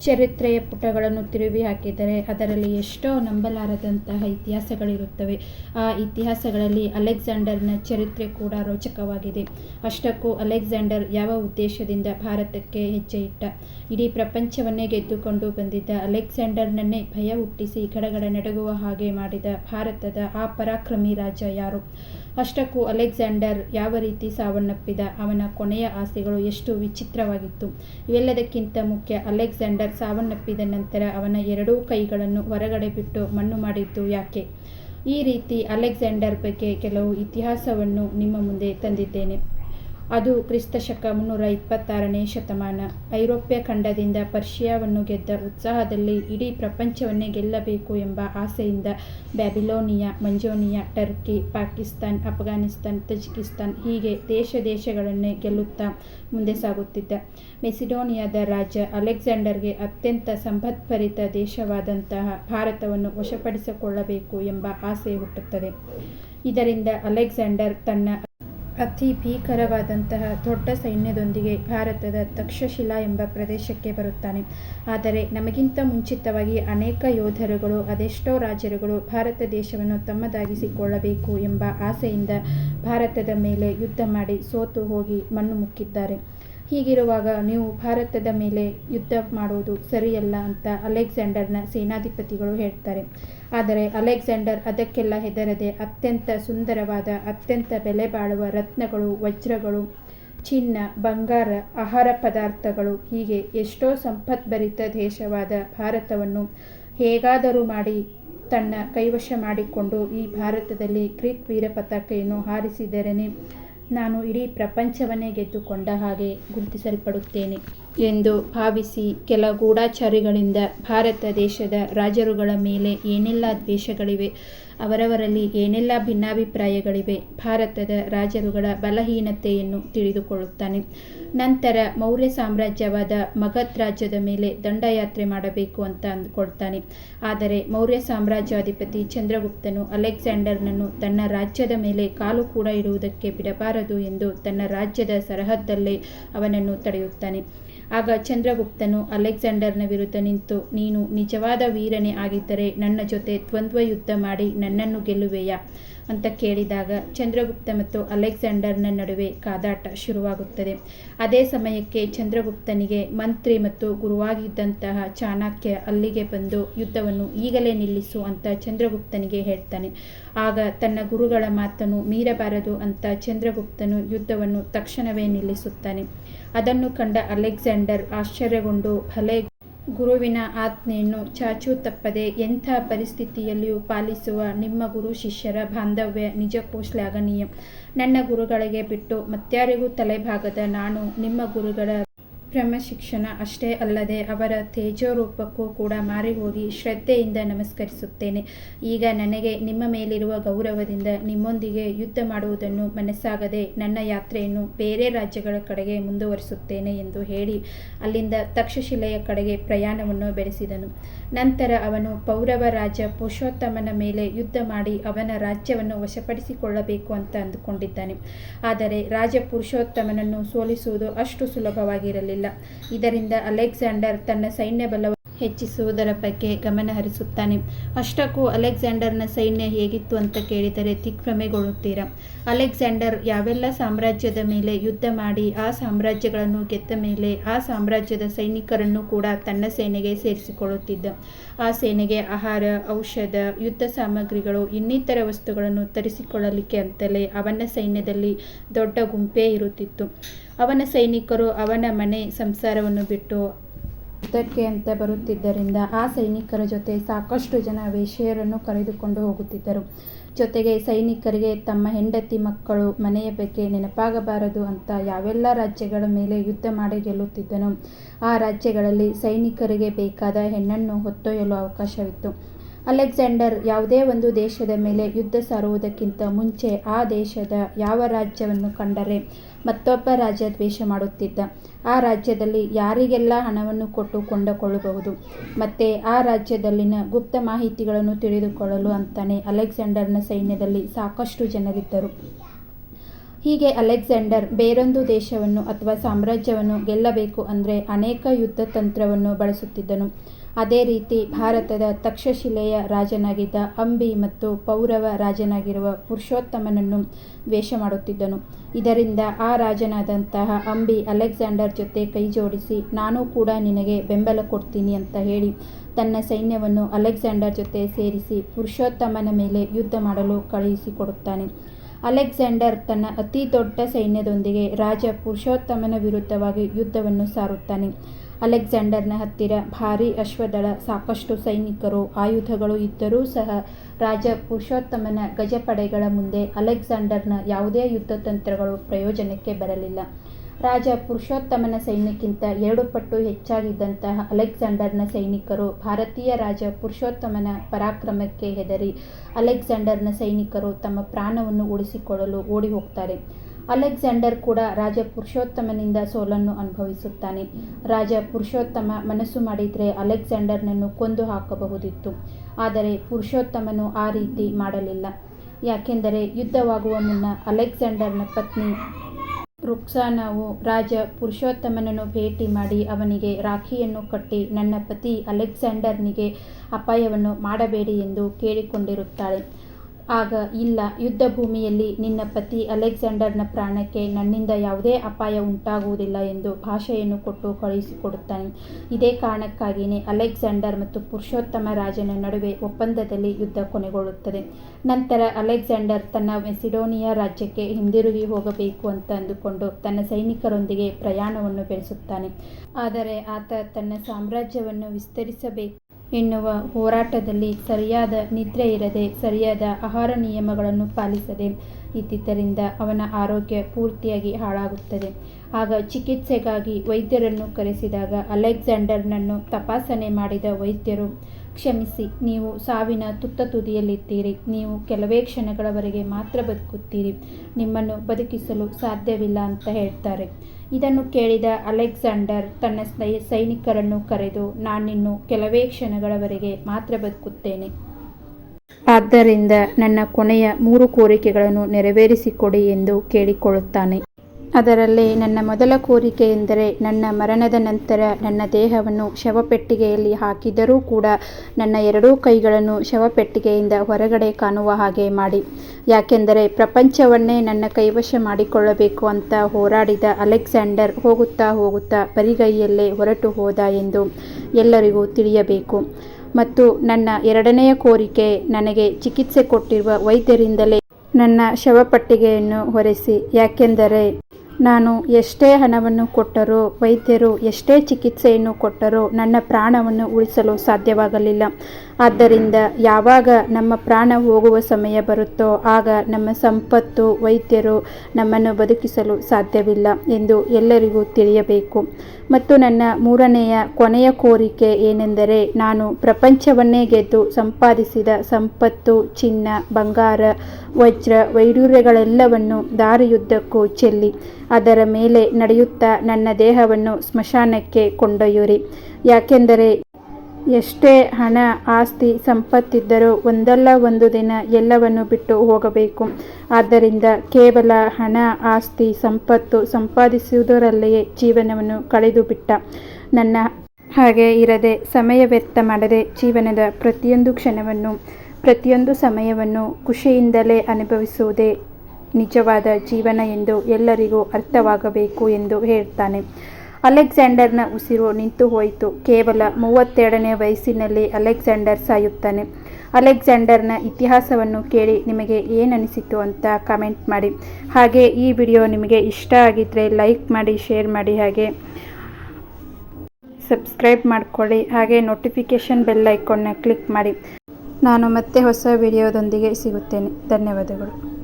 ಚರಿತ್ರೆಯ ಪುಟಗಳನ್ನು ತಿರುವಿ ಹಾಕಿದರೆ ಅದರಲ್ಲಿ ಎಷ್ಟೋ ನಂಬಲಾರದಂತಹ ಇತಿಹಾಸಗಳಿರುತ್ತವೆ. ಆ ಇತಿಹಾಸಗಳಲ್ಲಿ ಅಲೆಕ್ಸಾಂಡರ್ನ ಚರಿತ್ರೆ ಕೂಡ ರೋಚಕವಾಗಿದೆ. ಅಷ್ಟಕ್ಕೂ ಅಲೆಕ್ಸಾಂಡರ್ ಯಾವ ಉದ್ದೇಶದಿಂದ ಭಾರತಕ್ಕೆ ಹೆಜ್ಜೆ ಇಟ್ಟ ಇಡೀ ಪ್ರಪಂಚವನ್ನೇ ಗೆದ್ದುಕೊಂಡು ಬಂದಿದ್ದ ಅಲೆಕ್ಸಾಂಡರ್ನನ್ನೇ ಭಯ ಹುಟ್ಟಿಸಿ ಗಡಗಡ ನಡಗುವ ಹಾಗೆ ಮಾಡಿದ ಭಾರತದ ಆ ಪರಾಕ್ರಮಿ ರಾಜ ಯಾರು? ಅಷ್ಟಕ್ಕೂ ಅಲೆಕ್ಸಾಂಡರ್ ಯಾವ ರೀತಿ ಸಾವನ್ನಪ್ಪಿದ ಅವನ ಕೊನೆಯ ಆಸೆಗಳು ಎಷ್ಟು ವಿಚಿತ್ರವಾಗಿತ್ತು. ಇವೆಲ್ಲದಕ್ಕಿಂತ ಮುಖ್ಯ ಅಲೆಕ್ಸಾಂಡರ್ ಸಾವನ್ನಪ್ಪಿದ ನಂತರ ಅವನ ಎರಡೂ ಕೈಗಳನ್ನು ಹೊರಗಡೆ ಬಿಟ್ಟು ಮಣ್ಣು ಮಾಡಿದ್ದು ಯಾಕೆ? ಈ ರೀತಿ ಅಲೆಕ್ಸಾಂಡರ್ ಬಗ್ಗೆ ಕೆಲವು ಇತಿಹಾಸವನ್ನು ನಿಮ್ಮ ಮುಂದೆ ತಂದಿದ್ದೇನೆ. ಅದು ಕ್ರಿಸ್ತಶಕ ಮುನ್ನೂರ ಇಪ್ಪತ್ತಾರನೇ ಶತಮಾನ. ಐರೋಪ್ಯ ಖಂಡದಿಂದ ಪರ್ಷಿಯಾವನ್ನು ಗೆದ್ದ ಉತ್ಸಾಹದಲ್ಲಿ ಇಡೀ ಪ್ರಪಂಚವನ್ನೇ ಗೆಲ್ಲಬೇಕು ಎಂಬ ಆಸೆಯಿಂದ ಬ್ಯಾಬಿಲೋನಿಯಾ, ಮಂಜೋನಿಯಾ, ಟರ್ಕಿ, ಪಾಕಿಸ್ತಾನ್, ಅಫ್ಘಾನಿಸ್ತಾನ್, ತಜಿಕಿಸ್ತಾನ್ ಹೀಗೆ ದೇಶ ದೇಶಗಳನ್ನೇ ಗೆಲ್ಲುತ್ತಾ ಮುಂದೆ ಸಾಗುತ್ತಿದ್ದ. ಮೆಸಿಡೋನಿಯಾದ ರಾಜ ಅಲೆಕ್ಸಾಂಡರ್ಗೆ ಅತ್ಯಂತ ಸಂಪತ್ಭರಿತ ದೇಶವಾದಂತಹ ಭಾರತವನ್ನು ವಶಪಡಿಸಿಕೊಳ್ಳಬೇಕು ಎಂಬ ಆಸೆ ಹುಟ್ಟುತ್ತದೆ. ಇದರಿಂದ ಅಲೆಕ್ಸಾಂಡರ್ ತನ್ನ ಅತಿ ಭೀಕರವಾದಂತಹ ದೊಡ್ಡ ಸೈನ್ಯದೊಂದಿಗೆ ಭಾರತದ ತಕ್ಷಶಿಲಾ ಎಂಬ ಪ್ರದೇಶಕ್ಕೆ ಬರುತ್ತಾನೆ. ಆದರೆ ನಮಗಿಂತ ಮುಂಚಿತವಾಗಿ ಅನೇಕ ಯೋಧರುಗಳು, ಅದೆಷ್ಟೋ ರಾಜರುಗಳು ಭಾರತ ದೇಶವನ್ನು ತಮ್ಮದಾಗಿಸಿಕೊಳ್ಳಬೇಕು ಎಂಬ ಆಸೆಯಿಂದ ಭಾರತದ ಮೇಲೆ ಯುದ್ಧ ಮಾಡಿ ಸೋತು ಹೋಗಿ ಮಣ್ಣು ಮುಕ್ಕಿದ್ದಾರೆ. ಹೀಗಿರುವಾಗ ನೀವು ಭಾರತದ ಮೇಲೆ ಯುದ್ಧ ಮಾಡುವುದು ಸರಿಯಲ್ಲ ಅಂತ ಅಲೆಕ್ಸಾಂಡರ್ನ ಸೇನಾಧಿಪತಿಗಳು ಹೇಳ್ತಾರೆ. ಆದರೆ ಅಲೆಕ್ಸಾಂಡರ್ ಅದಕ್ಕೆಲ್ಲ ಹೆದರದೆ ಅತ್ಯಂತ ಸುಂದರವಾದ, ಅತ್ಯಂತ ಬೆಲೆ ಬಾಳುವ ರತ್ನಗಳು, ವಜ್ರಗಳು, ಚಿನ್ನ, ಬಂಗಾರ, ಆಹಾರ ಪದಾರ್ಥಗಳು, ಹೀಗೆ ಎಷ್ಟೋ ಸಂಪತ್ಭರಿತ ದೇಶವಾದ ಭಾರತವನ್ನು ಹೇಗಾದರೂ ಮಾಡಿ ತನ್ನ ಕೈವಶ ಮಾಡಿಕೊಂಡು ಈ ಭಾರತದಲ್ಲಿ ಗ್ರೀಕ್ ವೀರ ಪತಾಕೆಯನ್ನು ಹಾರಿಸಿದರೇನೆ ನಾನು ಇಡೀ ಪ್ರಪಂಚವನ್ನೇ ಗೆದ್ದುಕೊಂಡ ಹಾಗೆ ಗುರುತಿಸಲ್ಪಡುತ್ತೇನೆ. ಎಂದು ಭಾವಿಸಿ ಕೆಲ ಗೂಢಾಚಾರಿಗಳಿಂದ ಭಾರತ ದೇಶದ ರಾಜರುಗಳ ಮೇಲೆ ಏನೆಲ್ಲ ದ್ವೇಷಗಳಿವೆ, ಅವರವರಲ್ಲಿ ಏನೆಲ್ಲ ಭಿನ್ನಾಭಿಪ್ರಾಯಗಳಿವೆ, ಭಾರತದ ರಾಜರುಗಳ ಬಲಹೀನತೆಯನ್ನು ತಿಳಿದುಕೊಳ್ಳುತ್ತಾನೆ. ನಂತರ ಮೌರ್ಯ ಸಾಮ್ರಾಜ್ಯವಾದ ಮಗಧ್ ರಾಜ್ಯದ ಮೇಲೆ ದಂಡಯಾತ್ರೆ ಮಾಡಬೇಕು ಅಂತ ಅಂದುಕೊಳ್ತಾನೆ. ಆದರೆ ಮೌರ್ಯ ಸಾಮ್ರಾಜ್ಯಾಧಿಪತಿ ಚಂದ್ರಗುಪ್ತನು ಅಲೆಕ್ಸಾಂಡರ್ನನ್ನು ತನ್ನ ರಾಜ್ಯದ ಮೇಲೆ ಕಾಲು ಕೂಡ ಇಡುವುದಕ್ಕೆ ಬಿಡಬಾರದು ಎಂದು ತನ್ನ ರಾಜ್ಯದ ಸರಹದ್ದಲ್ಲೇ ಅವನನ್ನು ತಡೆಯುತ್ತಾನೆ. ಆಗ ಚಂದ್ರಗುಪ್ತನು ಅಲೆಕ್ಸಾಂಡರ್ನ ವಿರುದ್ಧ ನಿಂತು, ನೀನು ನಿಜವಾದ ವೀರನೇ ಆಗಿದ್ದರೆ ನನ್ನ ಜೊತೆ ದ್ವಂದ್ವ ಯುದ್ಧ ಮಾಡಿ ನನ್ನನ್ನು ಗೆಲ್ಲುವೆಯಾ? ಅಂತ ಕೇಳಿದಾಗ ಚಂದ್ರಗುಪ್ತ ಮತ್ತು ಅಲೆಕ್ಸಾಂಡರ್ನ ನಡುವೆ ಕಾದಾಟ ಶುರುವಾಗುತ್ತದೆ. ಅದೇ ಸಮಯಕ್ಕೆ ಚಂದ್ರಗುಪ್ತನಿಗೆ ಮಂತ್ರಿ ಮತ್ತು ಗುರುವಾಗಿದ್ದಂತಹ ಚಾಣಕ್ಯ ಅಲ್ಲಿಗೆ ಬಂದು ಯುದ್ಧವನ್ನು ಈಗಲೇ ನಿಲ್ಲಿಸು ಅಂತ ಚಂದ್ರಗುಪ್ತನಿಗೆ ಹೇಳ್ತಾನೆ. ಆಗ ತನ್ನ ಗುರುಗಳ ಮಾತನ್ನು ಮೀರಬಾರದು ಅಂತ ಚಂದ್ರಗುಪ್ತನು ಯುದ್ಧವನ್ನು ತಕ್ಷಣವೇ ನಿಲ್ಲಿಸುತ್ತಾನೆ. ಅದನ್ನು ಕಂಡ ಅಲೆಕ್ಸಾಂಡರ್ ಆಶ್ಚರ್ಯಗೊಂಡು ಭಲೆ ಗುರುವಿನ ಆಜ್ಞೆಯನ್ನು ಚಾಚೂ ತಪ್ಪದೆ ಎಂಥ ಪರಿಸ್ಥಿತಿಯಲ್ಲಿಯೂ ಪಾಲಿಸುವ ನಿಮ್ಮ ಗುರು ಶಿಷ್ಯರ ಬಾಂಧವ್ಯ ನಿಜಕ್ಕೂ ಶ್ಲಾಘನೀಯ ನನ್ನ ಗುರುಗಳಿಗೆ ಬಿಟ್ಟು ಮತ್ಯಾರಿಗೂ ತಲೆಭಾಗದ ನಾನು ನಿಮ್ಮ ಗುರುಗಳ ಬ್ರಹ್ಮಶಿಕ್ಷಣ ಅಷ್ಟೇ ಅಲ್ಲದೆ ಅವರ ತೇಜೋರೂಪಕ್ಕೂ ಕೂಡ ಮಾರಿ ಹೋಗಿ ಶ್ರದ್ಧೆಯಿಂದ ನಮಸ್ಕರಿಸುತ್ತೇನೆ. ಈಗ ನನಗೆ ನಿಮ್ಮ ಮೇಲಿರುವ ಗೌರವದಿಂದ ನಿಮ್ಮೊಂದಿಗೆ ಯುದ್ಧ ಮಾಡುವುದನ್ನು ಮನಸ್ಸಾಗದೆ ನನ್ನ ಯಾತ್ರೆಯನ್ನು ಬೇರೆ ರಾಜ್ಯಗಳ ಕಡೆಗೆ ಮುಂದುವರಿಸುತ್ತೇನೆ ಎಂದು ಹೇಳಿ ಅಲ್ಲಿಂದ ತಕ್ಷಶಿಲೆಯ ಕಡೆಗೆ ಪ್ರಯಾಣವನ್ನು ಬೆಳೆಸಿದನು. ನಂತರ ಅವನು ಪೌರವ ರಾಜ ಪುರುಷೋತ್ತಮನ ಮೇಲೆ ಯುದ್ಧ ಮಾಡಿ ಅವನ ರಾಜ್ಯವನ್ನು ವಶಪಡಿಸಿಕೊಳ್ಳಬೇಕು ಅಂತ ಅಂದುಕೊಂಡಿದ್ದಾನೆ. ಆದರೆ ರಾಜ ಪುರುಷೋತ್ತಮನನ್ನು ಸೋಲಿಸುವುದು ಅಷ್ಟು ಸುಲಭವಾಗಿರಲಿಲ್ಲ. ಇದರಿಂದ ಅಲೆಕ್ಸಾಂಡರ್ ತನ್ನ ಸೈನ್ಯ ಬಲ ಹೆಚ್ಚಿಸುವುದರ ಬಗ್ಗೆ ಗಮನ ಹರಿಸುತ್ತಾನೆ. ಅಷ್ಟಕ್ಕೂ ಅಲೆಕ್ಸಾಂಡರ್ನ ಸೈನ್ಯ ಹೇಗಿತ್ತು ಅಂತ ಕೇಳಿದರೆ ದಿಗ್ಭ್ರಮೆಗೊಳ್ಳುತ್ತೀರಾ. ಅಲೆಕ್ಸಾಂಡರ್ ಯಾವೆಲ್ಲ ಸಾಮ್ರಾಜ್ಯದ ಮೇಲೆ ಯುದ್ಧ ಮಾಡಿ, ಆ ಸಾಮ್ರಾಜ್ಯಗಳನ್ನು ಗೆದ್ದ ಮೇಲೆ ಆ ಸಾಮ್ರಾಜ್ಯದ ಸೈನಿಕರನ್ನು ಕೂಡ ತನ್ನ ಸೇನೆಗೆ ಸೇರಿಸಿಕೊಳ್ಳುತ್ತಿದ್ದ. ಆ ಸೇನೆಗೆ ಆಹಾರ, ಔಷಧ, ಯುದ್ಧ ಸಾಮಗ್ರಿಗಳು, ಇನ್ನಿತರ ವಸ್ತುಗಳನ್ನು ತರಿಸಿಕೊಳ್ಳಲಿಕ್ಕೆ ಅಂತಲೇ ಅವನ ಸೈನ್ಯದಲ್ಲಿ ದೊಡ್ಡ ಗುಂಪೇ ಇರುತ್ತಿತ್ತು. ಅವನ ಸೈನಿಕರು ಅವನ ಮನೆ, ಸಂಸಾರವನ್ನು ಬಿಟ್ಟು ಯುದ್ಧಕ್ಕೆ ಅಂತ ಬರುತ್ತಿದ್ದರಿಂದ ಆ ಸೈನಿಕರ ಜೊತೆ ಸಾಕಷ್ಟು ಜನ ವೇಶ್ಯೆಯರನ್ನು ಕರೆದುಕೊಂಡು ಹೋಗುತ್ತಿದ್ದರು. ಜೊತೆಗೆ ಸೈನಿಕರಿಗೆ ತಮ್ಮ ಹೆಂಡತಿ ಮಕ್ಕಳು ಮನೆಯ ಬಗ್ಗೆ ನೆನಪಾಗಬಾರದು ಅಂತ ಯಾವೆಲ್ಲ ರಾಜ್ಯಗಳ ಮೇಲೆ ಯುದ್ಧ ಮಾಡಿ ಗೆಲ್ಲುತ್ತಿದ್ದನು ಆ ರಾಜ್ಯಗಳಲ್ಲಿ ಸೈನಿಕರಿಗೆ ಬೇಕಾದ ಹೆಣ್ಣನ್ನು ಹೊತ್ತೊಯ್ಯಲು ಅವಕಾಶವಿತ್ತು. ಅಲೆಕ್ಸಾಂಡರ್ ಯಾವುದೇ ಒಂದು ದೇಶದ ಮೇಲೆ ಯುದ್ಧ ಸಾರುವುದಕ್ಕಿಂತ ಮುಂಚೆ ಆ ದೇಶದ ಯಾವ ರಾಜ್ಯವನ್ನು ಕಂಡರೆ ಮತ್ತೊಬ್ಬ ರಾಜ್ಯ ದ್ವೇಷ ಮಾಡುತ್ತಿದ್ದ. ಆ ರಾಜ್ಯದಲ್ಲಿ ಯಾರಿಗೆಲ್ಲ ಹಣವನ್ನು ಕೊಟ್ಟು ಕೊಂಡುಕೊಳ್ಳಬಹುದು? ಮತ್ತು ಆ ರಾಜ್ಯದಲ್ಲಿನ ಗುಪ್ತ ಮಾಹಿತಿಗಳನ್ನು ತಿಳಿದುಕೊಳ್ಳಲು ಅಂತಲೇ ಅಲೆಕ್ಸಾಂಡರ್ನ ಸೈನ್ಯದಲ್ಲಿ ಸಾಕಷ್ಟು ಜನರಿದ್ದರು. ಹೀಗೆ ಅಲೆಕ್ಸಾಂಡರ್ ಬೇರೊಂದು ದೇಶವನ್ನು ಅಥವಾ ಸಾಮ್ರಾಜ್ಯವನ್ನು ಗೆಲ್ಲಬೇಕು ಅಂದರೆ ಅನೇಕ ಯುದ್ಧ ತಂತ್ರವನ್ನು ಬಳಸುತ್ತಿದ್ದನು. ಅದೇ ರೀತಿ ಭಾರತದ ತಕ್ಷಶಿಲೆಯ ರಾಜನಾಗಿದ್ದ ಅಂಬಿ ಮತ್ತು ಪೌರವ ರಾಜನಾಗಿರುವ ಪುರುಷೋತ್ತಮನನ್ನು ವೇಷ ಮಾಡುತ್ತಿದ್ದನು. ಇದರಿಂದ ಆ ರಾಜನಾದಂತಹ ಅಂಬಿ ಅಲೆಕ್ಸಾಂಡರ್ ಜೊತೆ ಕೈಜೋಡಿಸಿ ನಾನು ಕೂಡ ನಿನಗೆ ಬೆಂಬಲ ಕೊಡ್ತೀನಿ ಅಂತ ಹೇಳಿ ತನ್ನ ಸೈನ್ಯವನ್ನು ಅಲೆಕ್ಸಾಂಡರ್ ಜೊತೆ ಸೇರಿಸಿ ಪುರುಷೋತ್ತಮನ ಮೇಲೆ ಯುದ್ಧ ಮಾಡಲು ಕಳುಹಿಸಿಕೊಡುತ್ತಾನೆ. ಅಲೆಕ್ಸಾಂಡರ್ ತನ್ನ ಅತಿ ದೊಡ್ಡ ಸೈನ್ಯದೊಂದಿಗೆ ರಾಜ ಪುರುಷೋತ್ತಮನ ವಿರುದ್ಧವಾಗಿ ಯುದ್ಧವನ್ನು ಸಾರುತ್ತಾನೆ. ಅಲೆಕ್ಸಾಂಡರ್ನ ಹತ್ತಿರ ಭಾರೀ ಅಶ್ವದಳ, ಸಾಕಷ್ಟು ಸೈನಿಕರು, ಆಯುಧಗಳು ಇದ್ದರೂ ಸಹ ರಾಜ ಪುರುಷೋತ್ತಮನ ಗಜಪಡೆಗಳ ಮುಂದೆ ಅಲೆಕ್ಸಾಂಡರ್ನ ಯಾವುದೇ ಯುದ್ಧ ತಂತ್ರಗಳು ಪ್ರಯೋಜನಕ್ಕೆ ಬರಲಿಲ್ಲ. ರಾಜ ಪುರುಷೋತ್ತಮನ ಸೈನ್ಯಕ್ಕಿಂತ ಎರಡು ಪಟ್ಟು ಹೆಚ್ಚಾಗಿದ್ದಂತಹ ಅಲೆಕ್ಸಾಂಡರ್ನ ಸೈನಿಕರು ಭಾರತೀಯ ರಾಜ ಪುರುಷೋತ್ತಮನ ಪರಾಕ್ರಮಕ್ಕೆ ಹೆದರಿ ಅಲೆಕ್ಸಾಂಡರ್ನ ಸೈನಿಕರು ತಮ್ಮ ಪ್ರಾಣವನ್ನು ಉಳಿಸಿಕೊಳ್ಳಲು ಓಡಿ ಹೋಗ್ತಾರೆ ಅಲೆಕ್ಸಾಂಡರ್ ಕೂಡ ರಾಜ ಪುರುಷೋತ್ತಮನಿಂದ ಸೋಲನ್ನು ಅನುಭವಿಸುತ್ತಾನೆ. ರಾಜ ಪುರುಷೋತ್ತಮ ಮನಸ್ಸು ಮಾಡಿದರೆ ಅಲೆಕ್ಸಾಂಡರ್ನನ್ನು ಕೊಂದು ಹಾಕಬಹುದಿತ್ತು. ಆದರೆ ಪುರುಷೋತ್ತಮನು ಆ ರೀತಿ ಮಾಡಲಿಲ್ಲ. ಯಾಕೆಂದರೆ ಯುದ್ಧವಾಗುವ ಮುನ್ನ ಅಲೆಕ್ಸಾಂಡರ್ನ ಪತ್ನಿ ರುಕ್ಸಾನಾವು ರಾಜ ಪುರುಷೋತ್ತಮನನ್ನು ಭೇಟಿ ಮಾಡಿ ಅವನಿಗೆ ರಾಖಿಯನ್ನು ಕಟ್ಟಿ ನನ್ನ ಪತಿ ಅಲೆಕ್ಸಾಂಡರ್ನಿಗೆ ಅಪಾಯವನ್ನು ಮಾಡಬೇಡಿ ಎಂದು ಕೇಳಿಕೊಂಡಿರುತ್ತಾಳೆ. ಆಗ, ಇಲ್ಲ, ಯುದ್ಧ ಭೂಮಿಯಲ್ಲಿ ನಿನ್ನ ಪತಿ ಅಲೆಕ್ಸಾಂಡರ್ನ ಪ್ರಾಣಕ್ಕೆ ನನ್ನಿಂದ ಯಾವುದೇ ಅಪಾಯ ಉಂಟಾಗುವುದಿಲ್ಲ ಎಂದು ಭಾಷೆಯನ್ನು ಕೊಟ್ಟು ಕಳುಹಿಸಿಕೊಡುತ್ತಾನೆ. ಇದೇ ಕಾರಣಕ್ಕಾಗಿಯೇ ಅಲೆಕ್ಸಾಂಡರ್ ಮತ್ತು ಪುರುಷೋತ್ತಮ ರಾಜನ ನಡುವೆ ಒಪ್ಪಂದದಲ್ಲಿ ಯುದ್ಧ ಕೊನೆಗೊಳ್ಳುತ್ತದೆ. ನಂತರ ಅಲೆಕ್ಸಾಂಡರ್ ತನ್ನ ಮೆಸಿಡೋನಿಯಾ ರಾಜ್ಯಕ್ಕೆ ಹಿಂದಿರುಗಿ ಹೋಗಬೇಕು ಅಂತ ಅಂದುಕೊಂಡು ತನ್ನ ಸೈನಿಕರೊಂದಿಗೆ ಪ್ರಯಾಣವನ್ನು ಬೆಳೆಸುತ್ತಾನೆ. ಆದರೆ ಆತ ತನ್ನ ಸಾಮ್ರಾಜ್ಯವನ್ನು ವಿಸ್ತರಿಸಬೇಕು. ಎನ್ನುವ ಹೋರಾಟದಲ್ಲಿ ಸರಿಯಾದ ನಿದ್ರೆ ಇರದೆ ಸರಿಯಾದ ಆಹಾರ ನಿಯಮಗಳನ್ನು ಪಾಲಿಸದೆ ಇದ್ದಿದ್ದರಿಂದ ಅವನ ಆರೋಗ್ಯ ಪೂರ್ತಿಯಾಗಿ ಹಾಳಾಗುತ್ತದೆ. ಆಗ ಚಿಕಿತ್ಸೆಗಾಗಿ ವೈದ್ಯರನ್ನು ಕರೆಸಿದಾಗ ಅಲೆಕ್ಸಾಂಡರ್ನನ್ನು ತಪಾಸಣೆ ಮಾಡಿದ ವೈದ್ಯರು, ಕ್ಷಮಿಸಿ, ನೀವು ಸಾವಿನ ತುತ್ತ ತುದಿಯಲ್ಲಿದ್ದೀರಿ. ನೀವು ಕೆಲವೇ ಕ್ಷಣಗಳವರೆಗೆ ಮಾತ್ರ ಬದುಕುತ್ತೀರಿ. ನಿಮ್ಮನ್ನು ಬದುಕಿಸಲು ಸಾಧ್ಯವಿಲ್ಲ ಅಂತ ಹೇಳ್ತಾರೆ. ಇದನ್ನು ಕೇಳಿದ ಅಲೆಕ್ಸಾಂಡರ್ ತನ್ನ ಸೈನಿಕರನ್ನು ಕರೆದು ನಾನಿನ್ನು ಕೆಲವೇ ಕ್ಷಣಗಳವರೆಗೆ ಮಾತ್ರ ಬದುಕುತ್ತೇನೆ. ಆದ್ದರಿಂದ ನನ್ನ ಕೊನೆಯ ಮೂರು ಕೋರಿಕೆಗಳನ್ನು ನೆರವೇರಿಸಿಕೊಡಿ ಎಂದು ಕೇಳಿಕೊಳ್ಳುತ್ತಾನೆ. ಅದರಲ್ಲಿ ನನ್ನ ಮೊದಲ ಕೋರಿಕೆ ಎಂದರೆ ನನ್ನ ಮರಣದ ನಂತರ ನನ್ನ ದೇಹವನ್ನು ಶವಪೆಟ್ಟಿಗೆಯಲ್ಲಿ ಹಾಕಿದರೂ ಕೂಡ ನನ್ನ ಎರಡೂ ಕೈಗಳನ್ನು ಶವಪೆಟ್ಟಿಗೆಯಿಂದ ಹೊರಗಡೆ ಕಾಣುವ ಹಾಗೆ ಮಾಡಿ. ಯಾಕೆಂದರೆ ಪ್ರಪಂಚವನ್ನೇ ನನ್ನ ಕೈವಶ ಮಾಡಿಕೊಳ್ಳಬೇಕು ಅಂತ ಹೋರಾಡಿದ ಅಲೆಕ್ಸಾಂಡರ್ ಹೋಗುತ್ತಾ ಹೋಗುತ್ತಾ ಬರಿಗೈಯಲ್ಲೇ ಹೊರಟು ಹೋದ ಎಂದು ಎಲ್ಲರಿಗೂ ತಿಳಿಯಬೇಕು. ಮತ್ತು ನನ್ನ ಎರಡನೆಯ ಕೋರಿಕೆ ನನಗೆ ಚಿಕಿತ್ಸೆ ಕೊಟ್ಟಿರುವ ವೈದ್ಯರಿಂದಲೇ ನನ್ನ ಶವಪಟ್ಟಿಗೆಯನ್ನು ಹೊರೆಸಿ. ಯಾಕೆಂದರೆ ನಾನು ಎಷ್ಟೇ ಹಣವನ್ನು ಕೊಟ್ಟರೂ, ವೈದ್ಯರು ಎಷ್ಟೇ ಚಿಕಿತ್ಸೆಯನ್ನು ಕೊಟ್ಟರೂ ನನ್ನ ಪ್ರಾಣವನ್ನು ಉಳಿಸಲು ಸಾಧ್ಯವಾಗಲಿಲ್ಲ. ಆದ್ದರಿಂದ ಯಾವಾಗ ನಮ್ಮ ಪ್ರಾಣ ಹೋಗುವ ಸಮಯ ಬರುತ್ತೋ, ಆಗ ನಮ್ಮ ಸಂಪತ್ತು ವೈದ್ಯರು ನಮ್ಮನ್ನು ಬದುಕಿಸಲು ಸಾಧ್ಯವಿಲ್ಲ ಎಂದು ಎಲ್ಲರಿಗೂ ತಿಳಿಯಬೇಕು. ಮತ್ತು ನನ್ನ ಮೂರನೆಯ ಕೊನೆಯ ಕೋರಿಕೆ ಏನೆಂದರೆ, ನಾನು ಪ್ರಪಂಚವನ್ನೇ ಗೆದ್ದು ಸಂಪಾದಿಸಿದ ಸಂಪತ್ತು, ಚಿನ್ನ, ಬಂಗಾರ, ವಜ್ರ ವೈಡೂರ್ಯಗಳೆಲ್ಲವನ್ನು ದಾರಿಯುದ್ದಕ್ಕೂ ಚೆಲ್ಲಿ. ಅದರ ಮೇಲೆ ನಡೆಯುತ್ತಾ ನನ್ನ ದೇಹವನ್ನು ಸ್ಮಶಾನಕ್ಕೆ ಕೊಂಡೊಯ್ಯುರಿ. ಯಾಕೆಂದರೆ ಎಷ್ಟೇ ಹಣ, ಆಸ್ತಿ, ಸಂಪತ್ತಿದ್ದರೂ ಒಂದಲ್ಲ ಒಂದು ದಿನ ಎಲ್ಲವನ್ನು ಬಿಟ್ಟು ಹೋಗಬೇಕು. ಆದ್ದರಿಂದ ಕೇವಲ ಹಣ, ಆಸ್ತಿ, ಸಂಪತ್ತು ಸಂಪಾದಿಸುವುದರಲ್ಲಿಯೇ ಜೀವನವನ್ನು ಕಳೆದು ಬಿಟ್ಟ ನನ್ನ ಹಾಗೆ ಇರದೆ ಸಮಯ ವ್ಯರ್ಥ ಮಾಡದೆ ಜೀವನದ ಪ್ರತಿಯೊಂದು ಕ್ಷಣವನ್ನು, ಪ್ರತಿಯೊಂದು ಸಮಯವನ್ನು ಖುಷಿಯಿಂದಲೇ ಅನುಭವಿಸುವುದೇ ನಿಜವಾದ ಜೀವನ ಎಂದು ಎಲ್ಲರಿಗೂ ಅರ್ಥವಾಗಬೇಕು ಎಂದು ಹೇಳ್ತಾನೆ. ಅಲೆಕ್ಸಾಂಡರ್ನ ಉಸಿರು ನಿಂತು ಹೋಯಿತು. ಕೇವಲ ಮೂವತ್ತೆರಡನೇ ವಯಸ್ಸಿನಲ್ಲಿ ಅಲೆಕ್ಸಾಂಡರ್ ಸಾಯುತ್ತಾನೆ. ಅಲೆಕ್ಸಾಂಡರ್ನ ಇತಿಹಾಸವನ್ನು ಕೇಳಿ ನಿಮಗೆ ಏನನಿಸಿತು ಅಂತ ಕಮೆಂಟ್ ಮಾಡಿ. ಹಾಗೆ ಈ ವಿಡಿಯೋ ನಿಮಗೆ ಇಷ್ಟ ಆಗಿದ್ದರೆ ಲೈಕ್ ಮಾಡಿ, ಶೇರ್ ಮಾಡಿ, ಹಾಗೆ ಸಬ್ಸ್ಕ್ರೈಬ್ ಮಾಡಿಕೊಳ್ಳಿ. ಹಾಗೆ ನೋಟಿಫಿಕೇಷನ್ ಬೆಲ್ ಐಕಾನ್ನ ಕ್ಲಿಕ್ ಮಾಡಿ. ನಾನು ಮತ್ತೆ ಹೊಸ ವಿಡಿಯೋದೊಂದಿಗೆ ಸಿಗುತ್ತೇನೆ. ಧನ್ಯವಾದಗಳು.